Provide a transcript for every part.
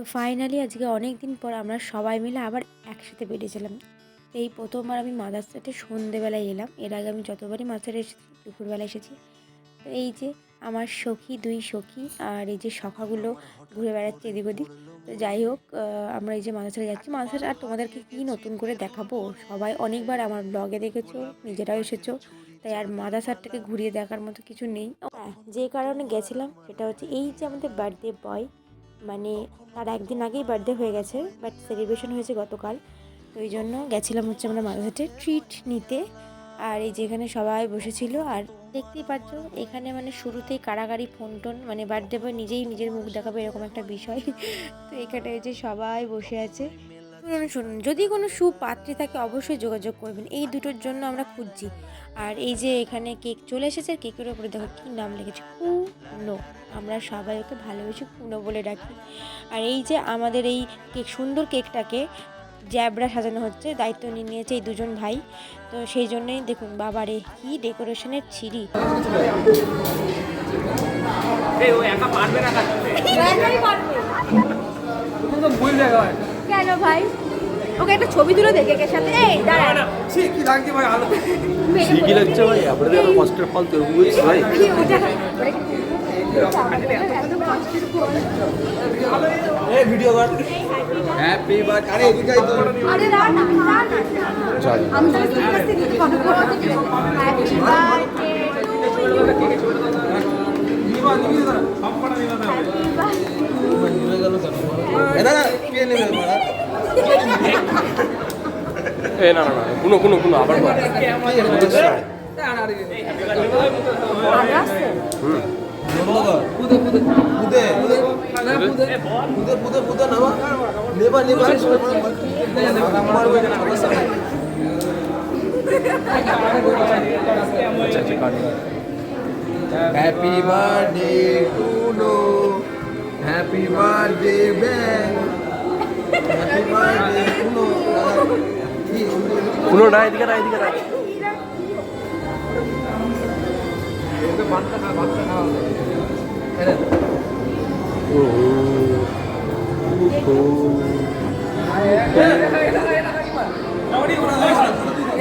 তো ফাইনালি আজকে অনেক দিন পর আমরা সবাই মিলে আবার একসাথে বেরিয়েছিলাম। এই প্রথমবার আমি মাদারসাটে সন্ধেবেলায় এলাম। এর আগে আমি যতবারই মাছের এসেছি দুপুরবেলা এসেছি। তো এই যে আমার সখী, দুই সখী আর এই যে সখাগুলো ঘুরে বেড়াচ্ছে এদিক ওদিক। তো যাই হোক আমরা এই যে মাদারসাটে যাচ্ছি। মাদারসাট আর তোমাদেরকে কী নতুন করে দেখাবো? সবাই অনেকবার আমার ব্লগে দেখেছ, নিজেরাও এসেছ। তাই আর মাদারসাটটাকে ঘুরিয়ে দেখার মতো কিছু নেই। হ্যাঁ যে কারণে গেছিলাম সেটা হচ্ছে এই যে আমাদের বার্থডে বয় মানে তার একদিন আগেই বার্থডে হয়ে গেছে বাট সেলিব্রেশন হয়েছে গতকাল। তো ওই জন্য গেছিলাম হচ্ছে আমরা মাঝেঘাটে ট্রিট নিতে। আর এই যেখানে সবাই বসেছিল, আর দেখতেই পাচ্ছ, এখানে মানে শুরুতেই কারাগারি ফোন টোন মানে বার্থডে বয় নিজেই নিজের মুখ দেখাবে এরকম একটা বিষয়। তো এখানে যে সবাই বসে আছে। শুনুন শুনুন যদি কোনো সুপাত্রী থাকে অবশ্যই যোগাযোগ করবেন। এই দুটোর জন্য আমরা খুঁজছি। আর এই যে এখানে কেক চলে এসেছে কেকের ওপরে দেখো কী নাম লিখেছে? কুনো। আমরা সবাই ওকে ভালোবেসে কুনো বলে ডাকি। আর এই যে আমাদের এই কেক সুন্দর কেকটাকে জ্যাবরা সাজানো হচ্ছে দায়িত্ব নিয়ে নিয়েছে এই দুজন ভাই। তো সেই জন্যই দেখুন বাবারে কি ডেকোরেশনের ছিরি এই ও একা পারবে না তো কেন ভাই? ওকে একটা ছবি তুলে দেখে কে সাথে। এই দাঁড়া। না ছি কি লাগছে ভাই? আলো। ঠিকই লাগছে ভাই? আপনাদের এত কষ্টের ফল তো বুঝছি ভাই। এই ভিডিও কর হ্যাপি বার্থডে আরে এদিকে তো। আরে দাঁড়া না দাঁড়া না যাই আমি থেকে কথা বলব হ্যাপি বার্থডে কে নেবে মারা এ না না না কোনো কোনো কোনো আবার মার আমরা আসছে পুদে পুদে পুদে পুদে কুনো না এদিকে না এদিকে না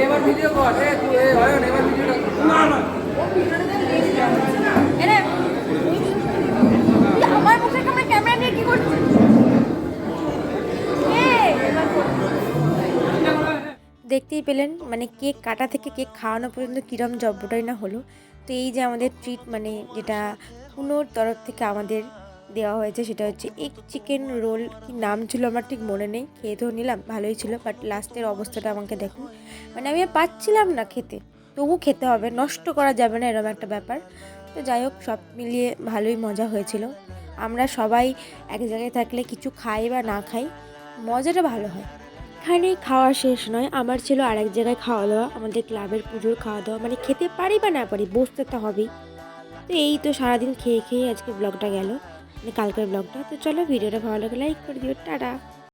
এবার ভিডিও কর। এ তুই এ হয় না এবার ভিডিও না না। দেখতেই পেলেন মানে কেক কাটা থেকে কেক খাওয়ানো পর্যন্ত কীরম জব্বটাই না হলো। তো এই যে আমাদের ট্রিট মানে যেটা কুনোর তরফ থেকে আমাদের দেওয়া হয়েছে, সেটা হচ্ছে এক চিকেন রোল কি নাম ছিল আমার ঠিক মনে নেই, খেয়ে তো নিলাম, ভালোই ছিল বাট লাস্টের অবস্থাটা আমাকে দেখুন। মানে আমি পাচ্ছিলাম না খেতে তবু খেতে হবে, নষ্ট করা যাবে না এরকম একটা ব্যাপার। তো যাই হোক, সব মিলিয়ে ভালোই মজা হয়েছিল। আমরা সবাই এক জায়গায় থাকলে কিছু খাই বা না খাই, মজাটা ভালো হয়। এখানেই খাওয়া শেষ নয়। আমার ছিল আরেক জায়গায় খাওয়া দাওয়া, আমাদের ক্লাবের পুজোর খাওয়া দাওয়া। মানে খেতে পারি বা না পারি বসতে তো হবেই। তো এই তো সারাদিন খেয়ে খেয়ে আজকে ব্লগটা গেল। মানে কালকের ব্লগটা তো চলো, ভিডিওটা ভালো লাগে লাইক করে দিও। টাটা।